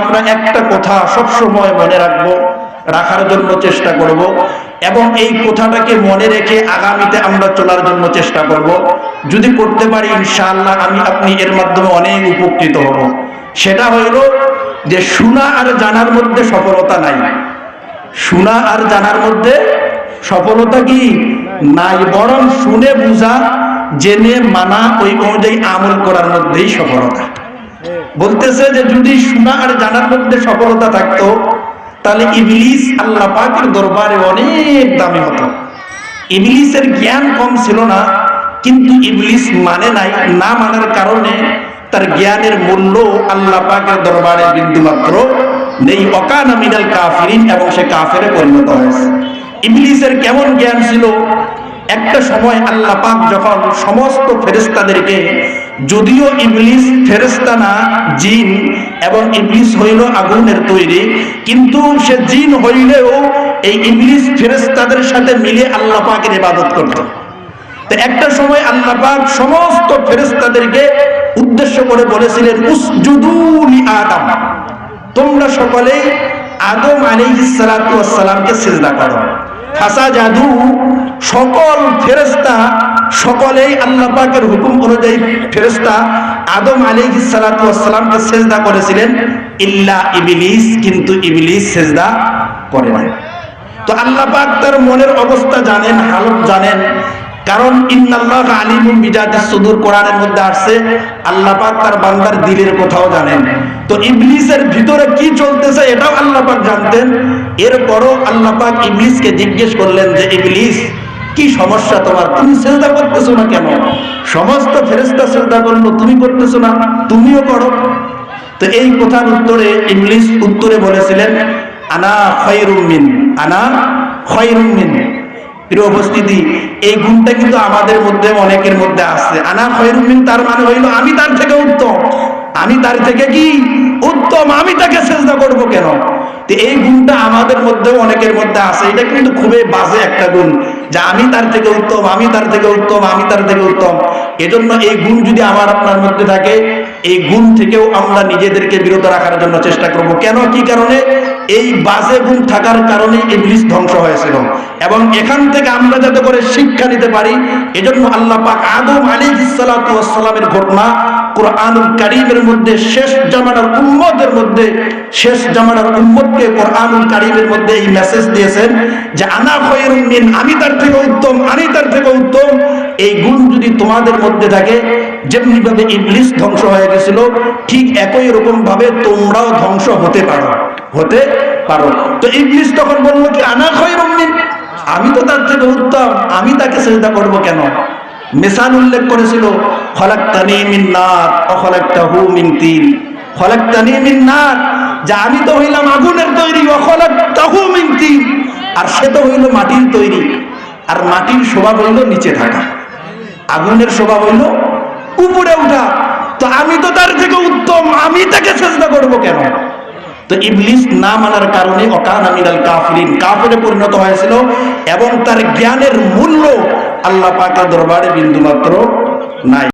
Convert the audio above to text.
আমরা একটা কথা সব সময় মনে রাখব, রাখার জন্য চেষ্টা করব এবং এই কথাটাকে মনে রেখে আগামীতে আমরা চলার জন্য চেষ্টা করব। যদি করতে পারি, ইনশাআল্লাহ আমি আপনি এর মাধ্যমে অনেক উপকৃত হব। সেটা হইল যে শোনা আর জানার মধ্যে সফলতা নাই। শোনা আর জানার মধ্যে সফলতা কি? নাই, বরং শুনে বুঝা, জেনে মানা ওই অনুযায়ী আমল করার মধ্যেই সফলতা। বলতেছে যে যদি শোনা আর জানার মধ্যে সফলতা থাকতো, তাহলে ইবলিস আল্লাহ পাকের দরবারে অনেক দামি হতো। ইবলিসের জ্ঞান কম ছিল না, কিন্তু ইবলিস মানে নাই, না মানার কারণে তার জ্ঞানের মূল্য আল্লাহ পাকের দরবারে বিন্দু মাত্র নেই। অকানা মিনাল কাফিরিন, এবং সে কাফেরে পরিণত হয়েছে। ইবলিসের কেমন জ্ঞান ছিল? একটা সময় আল্লাহ পাক যখন সমস্ত ফেরেস্তাদেরকে যদিও ইবলিস ফেরেস্তা না, জিন এবং ইবলিস হইল আগুনের তৈরি, কিন্তু সে জিন হইলেও এই ইবলিস ফেরেস্তাদের সাথে মিলে আল্লাহ পাকের ইবাদত করত। তো একটা সময় আল্লাহ পাক সমস্ত ফেরেস্তাদেরকে উদ্দেশ্য করে বলেছিলেন উসজুদুলি আদম। তোমরা সকলে আদম আলাইহিস সালাতু ওয়াস সালামকে সিজদা করো। ফাসা জাদু সকল ফেরেস্তা সকলেই আল্লাহ পাকের হুকুম অনুযায়ী ফেরেস্তা আদম আলী সালাতু ওয়াস সালামকে সিজদা করেছিলেন। ইল্লা ইবলিস, কিন্তু ইবলিস সিজদা করে নাই। তো আল্লাহ পাক তার মনের অবস্থা জানেন, হালত জানেন। কারণ ইন্নাল্লাহ আলিমুম বিজাতিস সুদূর কোরআনের মধ্যে আসছে। আল্লাহ পাক তার বান্দার দিলের কথাও জানেন। তো ইবলিসের ভিতরে কি চলতেছে এটাও আল্লাহ পাক জানতেন। এরপরও আল্লাহ পাক ইবলিসকে জিজ্ঞেস করলেন যে, ইবলিস কি সমস্যা তোমার? তুমি সেজদা করতেছো না কেন? সমস্ত ফেরেশতা সেজদা করল, তুমি করতেছো না, তুমিও করো। তো এই কথার উত্তরে ইবলিস উত্তরে বলেছিলেন, আনা খয়রুম মিন, আনা খয়রুম মিন। প্রিয় উপস্থিতি, এই গুণটা কিন্তু আমাদের মধ্যে, অনেকের মধ্যে আছে। আনা খয়রুমিন তার মানে হইল, আমি তার থেকে উত্তম। আমি তার থেকে কি উত্তম? আমি তাকে চেষ্টা করব কেন? তো এই গুণটা আমাদের মধ্যেও অনেকের মধ্যে আছে। এটা কিন্তু খুবই বাজে একটা গুণ। যে আমি তার থেকে উত্তম, আমি তার থেকে উত্তম, আমি তার থেকে উত্তম। এজন্য এই গুণ যদি আমার আপনার মধ্যে থাকে, এই গুণ থেকেও আমরা নিজেদেরকে বিরত রাখার জন্য চেষ্টা করব। কেন? কি কারণে? এই বাজে গুণ থাকার কারণে ইবলিস ধ্বংস হয়েছিল। এবং এখান থেকে আমরা যাতে করে শিক্ষা নিতে পারি, এজন্য আল্লাহ পাক আদম ওয়াস সালামের ঘটনা কোরআনুল কারীমের মধ্যে, শেষ জামানার উম্মতের মধ্যে, শেষ জামানার উম্মতকে কোরআনুল কারীমের মধ্যে এই মেসেজ দিয়েছেন যে, আনা খয়রুম মিন, আমি তার থেকে উত্তম, আমি তার থেকে উত্তম তোমাদের মধ্যে থাকে যেমনি ভাবে ইবলিস ধ্বংস হয়ে গেছিল, ঠিক একই রকম ভাবে তোমরাও ধ্বংস হতে পারো হতে পারো তো ইবলিস তখন বলল কি, আনা খয়রুম মিন আমি তো তার থেকে উত্তম, আমি তাকে সেজদা করব কেন? মিসাল উল্লেখ করেছিল, খলাক্তানি মিন নার, অখলাক্তাহু মিন তিন। খলাক্তানি যে আমি তো হইলাম আগুনের তৈরি, অখলাক্তাহু মিন তিন। আর সে তো হইল মাটির তৈরি। আর মাটির শোভা হইল নিচে থাকা। আগুনের স্বভাব হইল উপরে উঠা। তো আমি তো তার থেকে উত্তম, আমি তাকে চেষ্টা করব কেন? তো ইবলিস না মানার কারণে অকান আমিরাল কাফরিন, কাফরে পরিণত হয়েছিল এবং তার জ্ঞানের মূল্য আল্লাহ পাকের দরবারে বিন্দুমাত্র নাই।